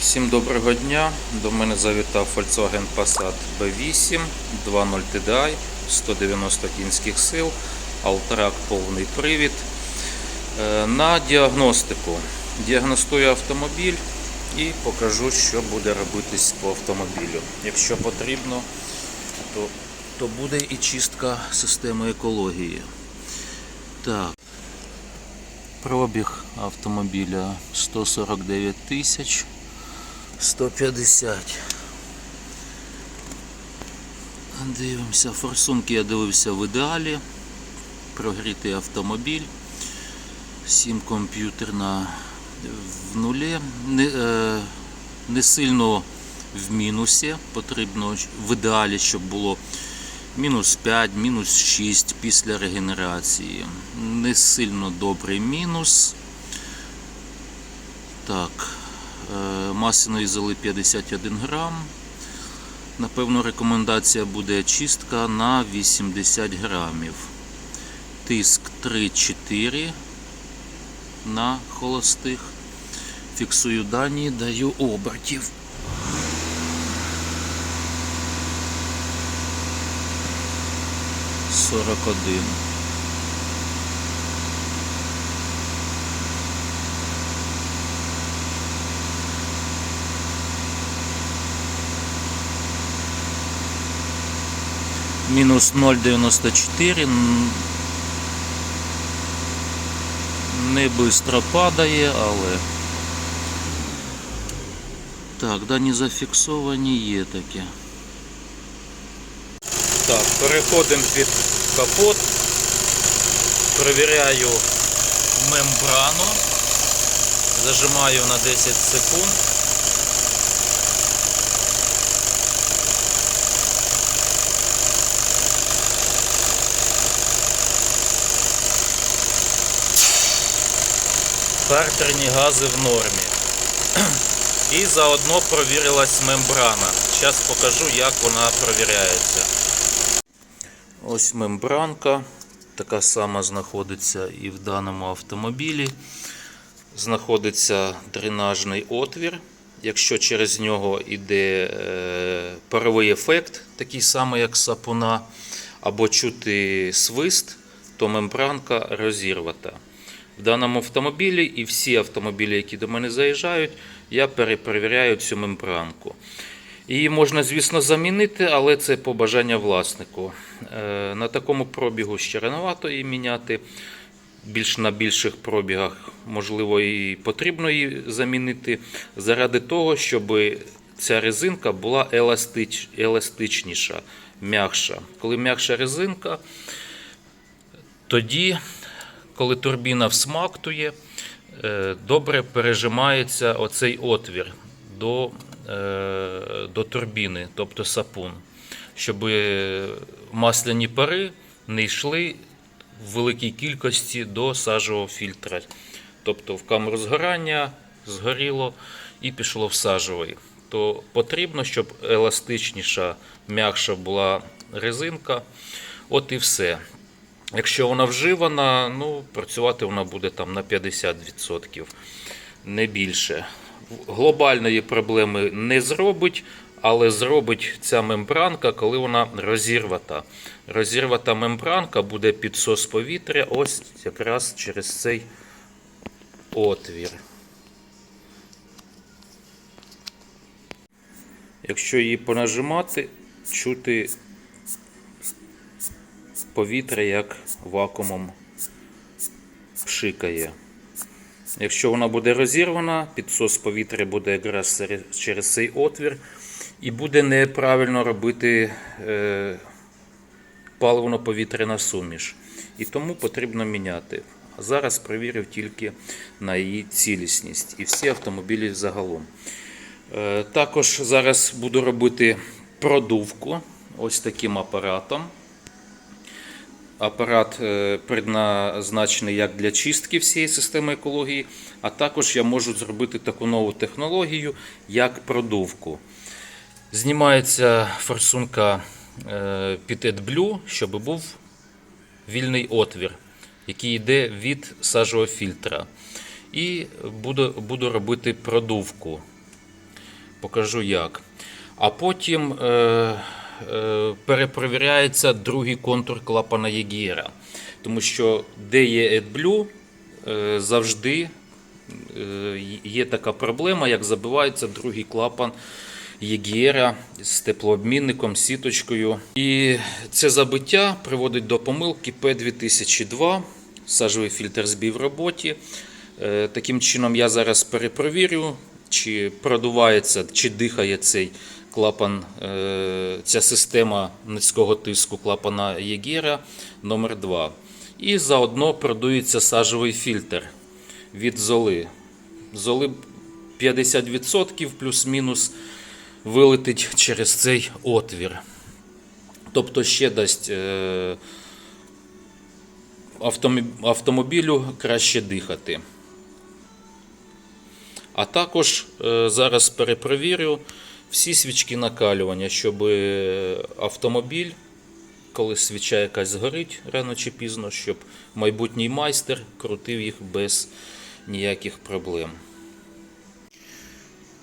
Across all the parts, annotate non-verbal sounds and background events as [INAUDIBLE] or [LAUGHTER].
Всім доброго дня. До мене завітав Volkswagen Passat B8 2.0 TDI, 190 кінських сил, Alltrack повний привід. Е, На діагностику. Діагностую автомобіль і покажу, що буде робитись по автомобілю. Якщо потрібно, то, то буде і чистка системи екології. Так. Пробіг автомобіля 149 тисяч 150. Дивимося, форсунки я дивився в ідеалі. Прогрітий автомобіль. 7 комп'ютер на в нулі. Не, е, не сильно в мінусі. Потрібно в ідеалі, щоб було мінус 5, мінус 6 після регенерації. Не сильно добрий мінус. Так, е, масляної золи 51 грам. Напевно, рекомендація буде чистка на 80 грамів. Тиск 3-4 на холостих. Фіксую дані, даю обертів. Сорок один. Мінус 0,94. Не швидко падає, але. Так, дані зафіксовані, є таке. Так, переходимо під капот. Перевіряю мембрану. Зажимаю на 10 секунд. Картерні гази в нормі. [CLEARS THROAT] І заодно провірилась мембрана. Зараз покажу, як вона провіряється. Ось мембранка. Така сама знаходиться і в даному автомобілі. Знаходиться дренажний отвір. Якщо через нього йде е, паровий ефект, такий самий, як сапуна, або чути свист, то мембранка розірвата. В даному автомобілі і всі автомобілі, які до мене заїжджають, я перепровіряю цю мембранку. Її можна, звісно, замінити, але це по бажанню власнику. Е, На такому пробігу ще рановато її міняти. Більш на більших пробігах, можливо, і потрібно її замінити заради того, щоб ця резинка була еластич, еластичніша, м'якша. Коли м'якша резинка, тоді, коли турбіна всмактує, е, добре пережимається оцей отвір до, е, до турбіни, тобто сапун, щоб масляні пари не йшли в великій кількості до сажового фільтра. Тобто в камеру згорання згоріло і пішло в сажовий. То потрібно, щоб еластичніша, м'якша була резинка. От і все. Якщо вона вживана, ну, працювати вона буде там на 50%, не більше. Глобальної проблеми не зробить, але зробить ця мембранка, коли вона розірвата. Розірвата мембранка буде підсос повітря ось якраз через цей отвір. Якщо її понажимати, чути повітря як вакуумом пшикає. Якщо вона буде розірвана, підсос повітря буде якраз через цей отвір, і буде неправильно робити е, паливно-повітряна суміш. І тому потрібно міняти. Зараз перевірив тільки на її цілісність і всі автомобілі загалом. Е, Також зараз буду робити продувку ось таким апаратом. Апарат е, предназначений як для чистки всієї системи екології, а також я можу зробити таку нову технологію, як продувку. Знімається форсунка е, під AdBlue, щоб був вільний отвір, який йде від сажового фільтра. І буду, буду робити продувку. Покажу як. А потім е, е, перепровіряється другий контур клапана Єгіра. Тому що де є AdBlue, е, завжди е, є така проблема, як забивається другий клапан Єгіра з теплообмінником, сіточкою. І це забиття приводить до помилки P2002, сажовий фільтр збій в роботі. Е, Таким чином, я зараз перепровірю, чи продувається, чи дихає цей клапан, е, ця система низького тиску клапана Єгера номер 2 І заодно продується сажовий фільтр від золи. Золи 50% плюс-мінус вилетить через цей отвір. Тобто ще дасть е, автомобілю краще дихати. А також е, зараз перепровірю всі свічки накалювання, щоб е, автомобіль, коли свіча якась згорить рано чи пізно, щоб майбутній майстер крутив їх без ніяких проблем.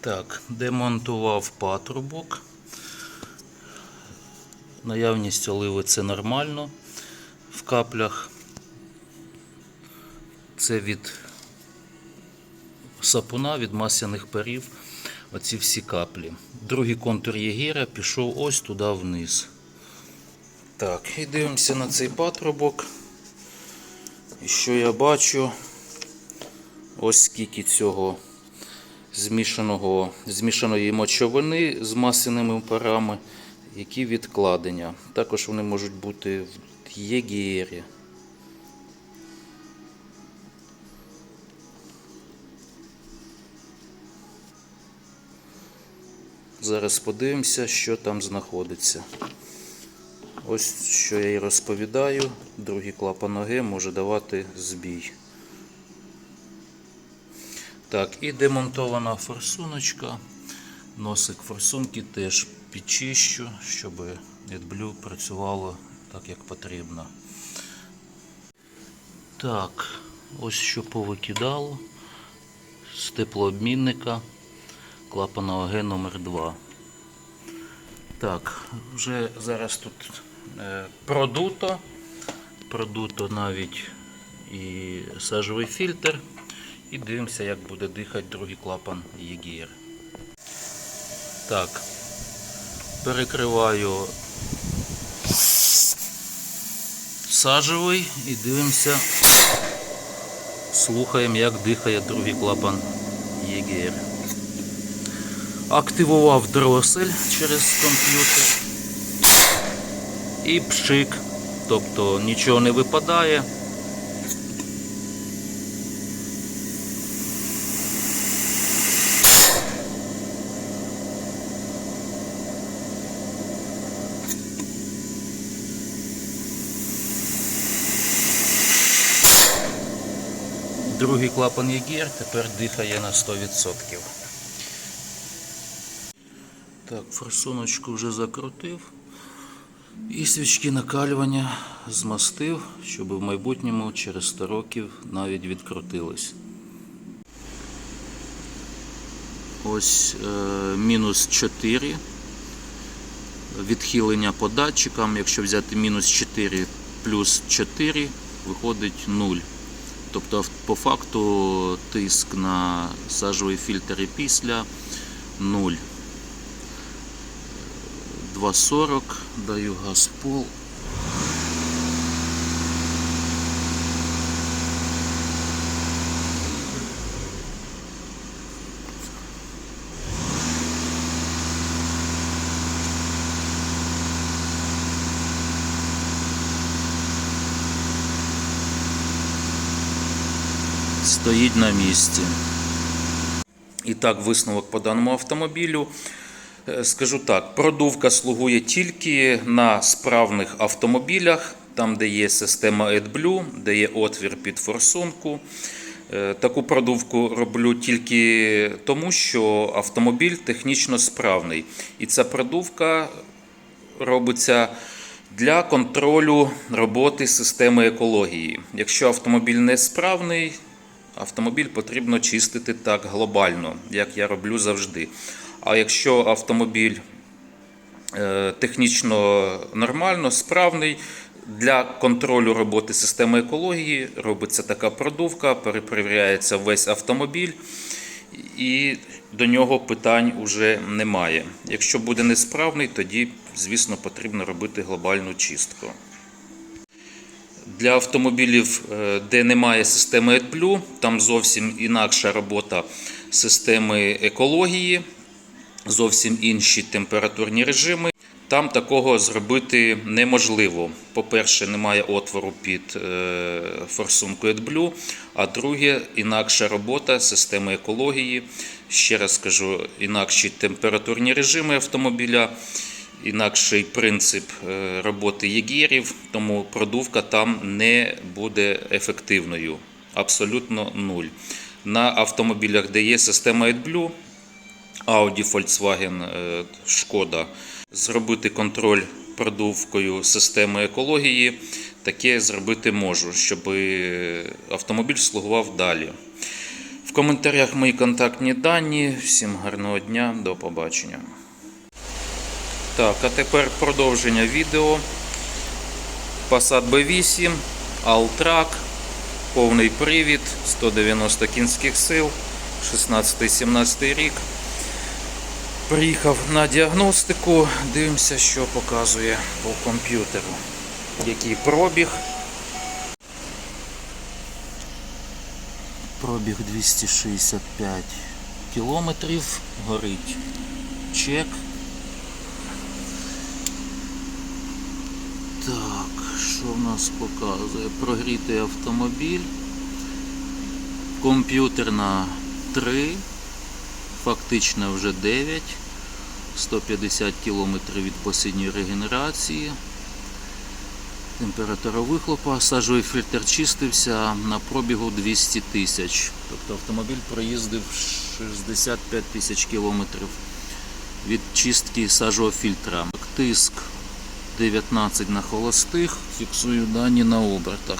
Так, демонтував патрубок. Наявність оливи це нормально в каплях. Це від сапуна, від масляних парів. Оці всі каплі. Другий контур Єгера пішов ось туди вниз. Так, і дивимося на цей патрубок. І що я бачу? Ось скільки цього змішаного, змішаної мочовини з масляними парами, які відкладення. Також вони можуть бути в єгері. Зараз подивимося, що там знаходиться. Ось що я і розповідаю. Другий клапан ноги може давати збій. Так, і демонтована форсуночка. Носик форсунки теж підчищу, щоб AdBlue працювало так, як потрібно. Так, ось що повикидало з теплообмінника клапана ОГ номер 2 Так, вже зараз тут е, продуто. Продуто навіть і сажовий фільтр. І дивимося, як буде дихати другий клапан Єгір. Так, перекриваю сажевий і дивимося, слухаємо, як дихає другий клапан Єгір. Активував дросель через комп'ютер і пшик, тобто нічого не випадає. Другий клапан Єгер тепер дихає на 100%. Так, форсуночку вже закрутив. І свічки накалювання змастив, щоб в майбутньому через 100 років навіть відкрутились. Ось е, мінус 4. Відхилення по датчикам. Якщо взяти мінус 4 плюс 4, виходить 0. Тобто по факту тиск на сажовий фільтр і після 0. 2,40, даю газ в пол. Стоїть на місці. І так, висновок по даному автомобілю. Е, Скажу так, продувка слугує тільки на справних автомобілях, там, де є система AdBlue, де є отвір під форсунку. Е, Таку продувку роблю тільки тому, що автомобіль технічно справний. І ця продувка робиться для контролю роботи системи екології. Якщо автомобіль не справний, автомобіль потрібно чистити так глобально, як я роблю завжди. А якщо автомобіль е, технічно нормально, справний, для контролю роботи системи екології робиться така продувка, перепровіряється весь автомобіль, і до нього питань вже немає. Якщо буде несправний, тоді, звісно, потрібно робити глобальну чистку. Для автомобілів, е, де немає системи AdBlue, там зовсім інакша робота системи екології, зовсім інші температурні режими. Там такого зробити неможливо. По-перше, немає отвору під е, форсунку AdBlue, а друге, інакша робота системи екології. Ще раз скажу, інакші температурні режими автомобіля, інакший принцип е, роботи єгерів, тому продувка там не буде ефективною. Абсолютно нуль. На автомобілях, де є система AdBlue, Audi, Volkswagen, е, Шкода, зробити контроль продувкою системи екології, таке зробити можу, щоб автомобіль слугував далі. В коментарях мої контактні дані. Всім гарного дня, до побачення. Так, а тепер продовження відео. Passat B8, Alltrack, повний привід, 190 кінських сил, 16-17 рік. Приїхав на діагностику, дивимося, що показує по комп'ютеру. Який пробіг. Пробіг 265 кілометрів. Горить чек. Так, що в нас показує? Прогрітий автомобіль. Комп'ютерна 3. Фактично вже 9. 150 км від посідньої регенерації. Температура вихлопа, сажовий фільтр чистився на пробігу 200 тисяч. Тобто автомобіль проїздив 65 тисяч кілометрів від чистки сажового фільтра. Тиск 19 на холостих, фіксую дані на обертах.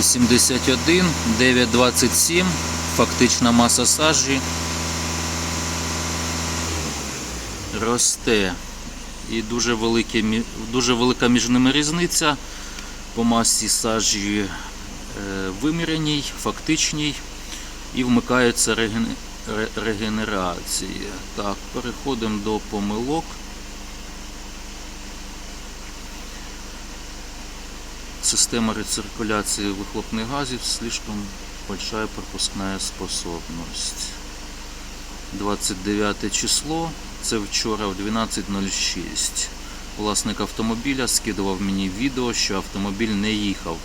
Вісімдесят один, дев'ять двадцять сім, фактична маса сажі росте. І дуже, велике, дуже велика між ними різниця по масі сажі е, виміряній, фактичній і вмикається реген... ре- регенерація. Так, переходимо до помилок. Система рециркуляции выхлопных газов слишком большая пропускная способность. 29 число, це вчора в 12.06. Власник автомобіля скидував мені відео, що автомобіль не їхав.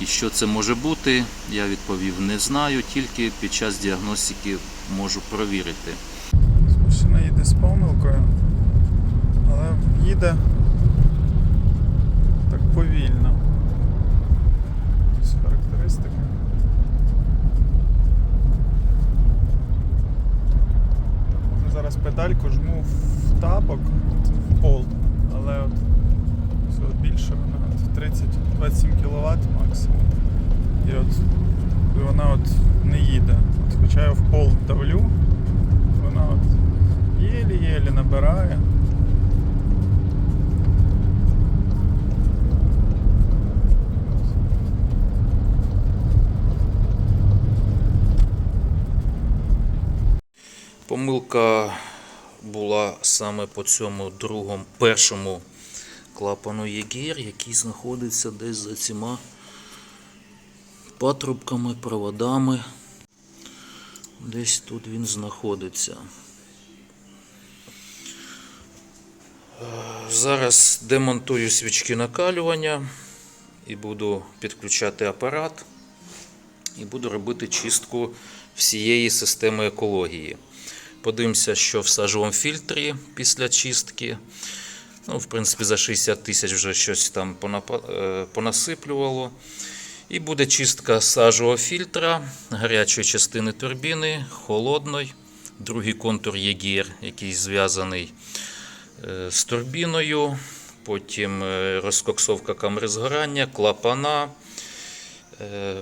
І що це може бути, я відповів не знаю, тільки під час діагностики можу провірити. Машина їде з помилкою, але їде так повільно. Ось характеристики. Я Зараз педальку жму в тапок, в пол, але от все більше вона 30-27 кВт максимум. І от і вона от не їде. От, хоча я в пол давлю, вона от єлі-єлі набирає. Помилка була саме по цьому другому, першому клапану ЄГР, який знаходиться десь за цими патрубками, проводами. Десь тут він знаходиться. Зараз демонтую свічки накалювання і буду підключати апарат і буду робити чистку всієї системи екології. Подивимося, що в сажовому фільтрі після чистки. Ну, в принципі, за 60 тисяч вже щось там е, понасиплювало. І буде чистка сажового фільтра, гарячої частини турбіни, холодної, другий контур ЄГР, який зв'язаний е, з турбіною, потім е, розкоксовка камери згорання, клапана,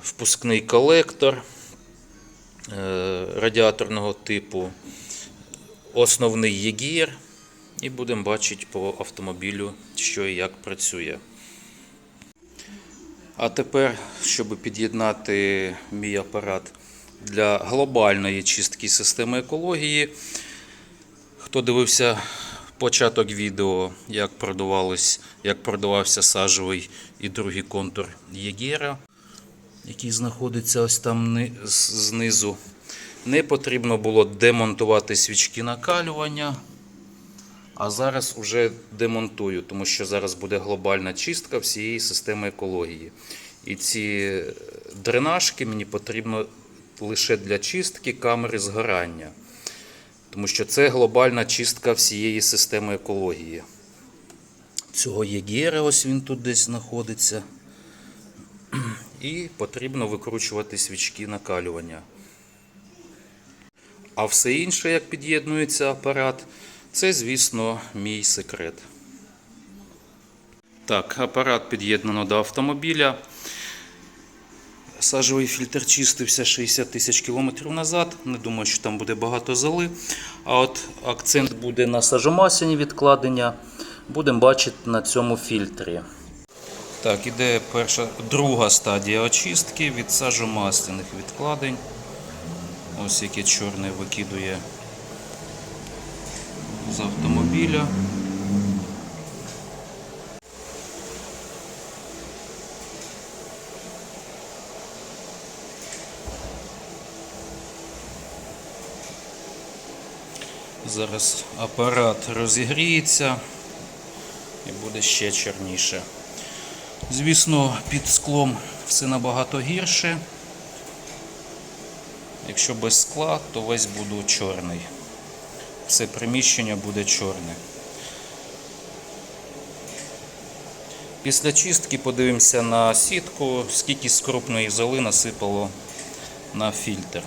впускний колектор радіаторного типу, основний єгір. І будемо бачити по автомобілю, що і як працює. А тепер, щоб під'єднати мій апарат для глобальної чистки системи екології, хто дивився початок відео, як як продавався сажовий і другий контур Єгера, який знаходиться ось там знизу, не потрібно було демонтувати свічки накалювання. А зараз вже демонтую, тому що зараз буде глобальна чистка всієї системи екології. І ці дренажки мені потрібно лише для чистки камери згорання. Тому що це глобальна чистка всієї системи екології. Цього єгера, ось він тут десь знаходиться. [CLEARS THROAT] І потрібно викручувати свічки накалювання. А все інше, як під'єднується апарат, це, звісно, мій секрет. Так, апарат під'єднано до автомобіля. Сажовий фільтр чистився 60 тисяч кілометрів назад. Не думаю, що там буде багато золи. А от акцент буде на сажомасляні відкладення. Будемо бачити на цьому фільтрі. Так, іде перша, друга стадія очистки від сажомасляних відкладень. Ось яке чорне викидує з автомобіля. Зараз апарат розігріється і буде ще чорніше. Звісно, під склом все набагато гірше. Якщо без скла, то весь буду чорний. Все приміщення буде чорне. Після чистки подивимося на сітку, скільки з крупної золи насипало на фільтр.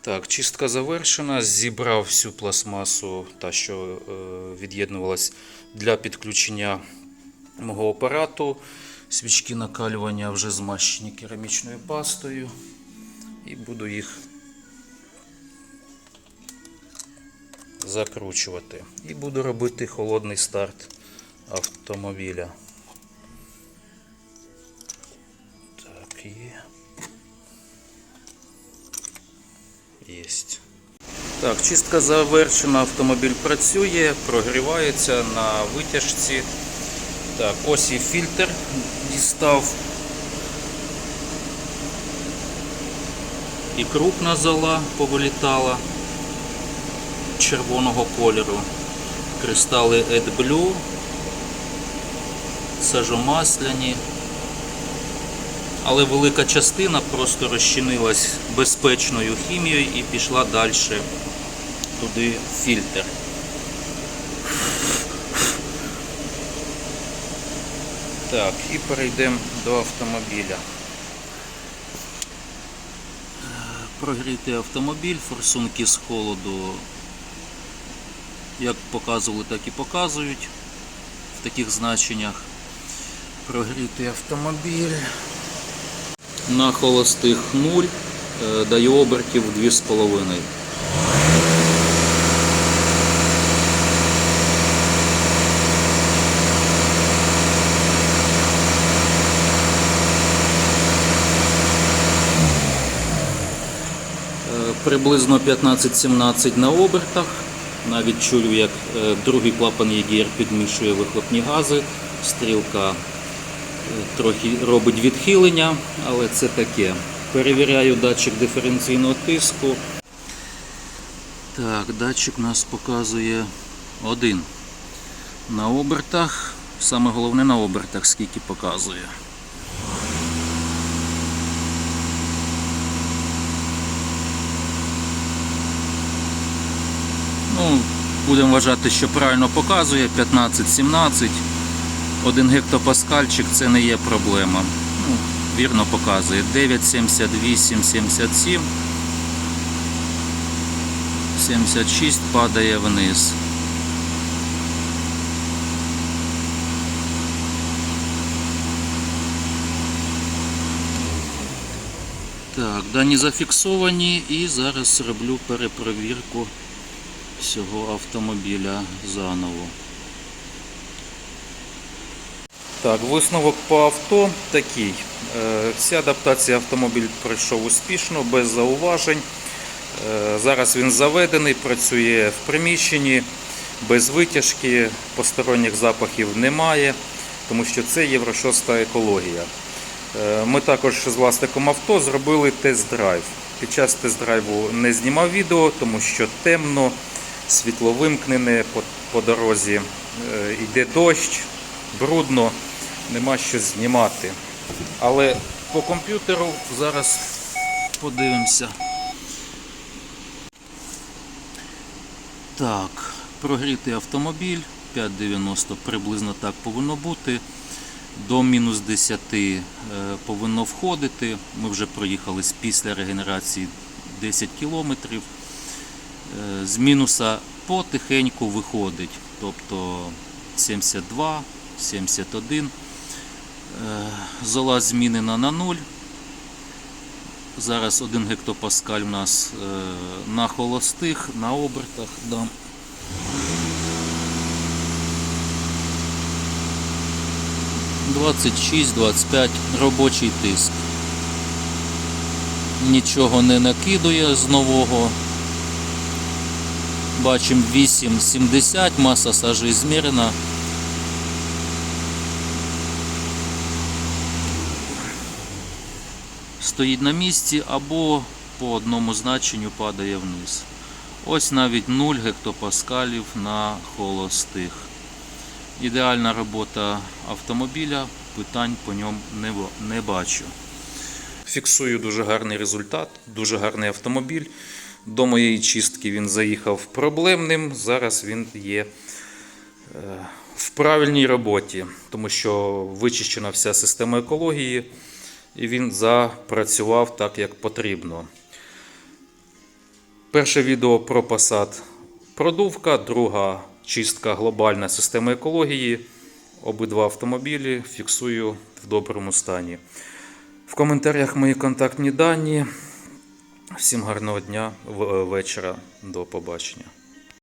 Так, чистка завершена. Зібрав всю пластмасу, та що е, від'єднувалась для підключення мого апарату. Свічки накалювання вже змащені керамічною пастою. І буду їх закручувати. І буду робити холодний старт автомобіля. Так, є. Єсть. Так, чистка завершена, автомобіль працює, прогрівається на витяжці. Так, ось і фільтр дістав. І крупна зола повилітала червоного кольору. Кристали AdBlue, сажомасляні. Але велика частина просто розчинилась безпечною хімією і пішла далі туди в фільтр. Так, і перейдемо до автомобіля. Прогріти автомобіль, форсунки з холоду, як показували, так і показують в таких значеннях. Прогріти автомобіль. На холостих 0 е, дає обертів 2,5. Приблизно 15-17 на обертах. Навіть чую, як е, другий клапан ЄГР підмішує вихлопні гази. Стрілка е, трохи робить відхилення, але це таке. Перевіряю датчик диференційного тиску. Так, датчик у нас показує один на обертах. Саме головне на обертах, скільки показує. Ну, будемо вважати, що правильно показує 15-17. Один гектопаскальчик це не є проблема. Ну, вірно показує 9,78, 77. 76 падає вниз. Так, дані зафіксовані і зараз роблю перепровірку всього автомобіля заново. Так, висновок по авто такий. Е, Вся адаптація автомобіль пройшов успішно, без зауважень. Е, Зараз він заведений, працює в приміщенні, без витяжки, посторонніх запахів немає, тому що це Євро 6 екологія. Е, Ми також з власником авто зробили тест-драйв. Під час тест-драйву не знімав відео, тому що темно, світло вимкнене по, по дорозі, е, йде дощ, брудно, нема що знімати. Але по комп'ютеру зараз подивимося. Так, прогрітий автомобіль 5,90 приблизно так повинно бути. До мінус 10 е, повинно входити. Ми вже проїхали після регенерації 10 кілометрів. Е, З мінуса потихеньку виходить. Тобто 72, 71. Е, Зола змінена на 0. Зараз 1 гектопаскаль у нас е, на холостих, на обертах. Да. Двадцять шість, двадцять п'ять робочий тиск. Нічого не накидує з нового. Бачимо 8,70, маса сажі змірена. Стоїть на місці або по одному значенню падає вниз. Ось навіть 0 гектопаскалів на холостих. Ідеальна робота автомобіля, питань по ньому не, бачу. Фіксую дуже гарний результат, дуже гарний автомобіль. До моєї чистки він заїхав проблемним. Зараз він є е, в правильній роботі, тому що вичищена вся система екології, і він запрацював так, як потрібно. Перше відео про Passat продувка, друга чистка глобальна системи екології. Обидва автомобілі фіксую в доброму стані. В коментарях мої контактні дані. Всім гарного дня, в- вечора. До побачення.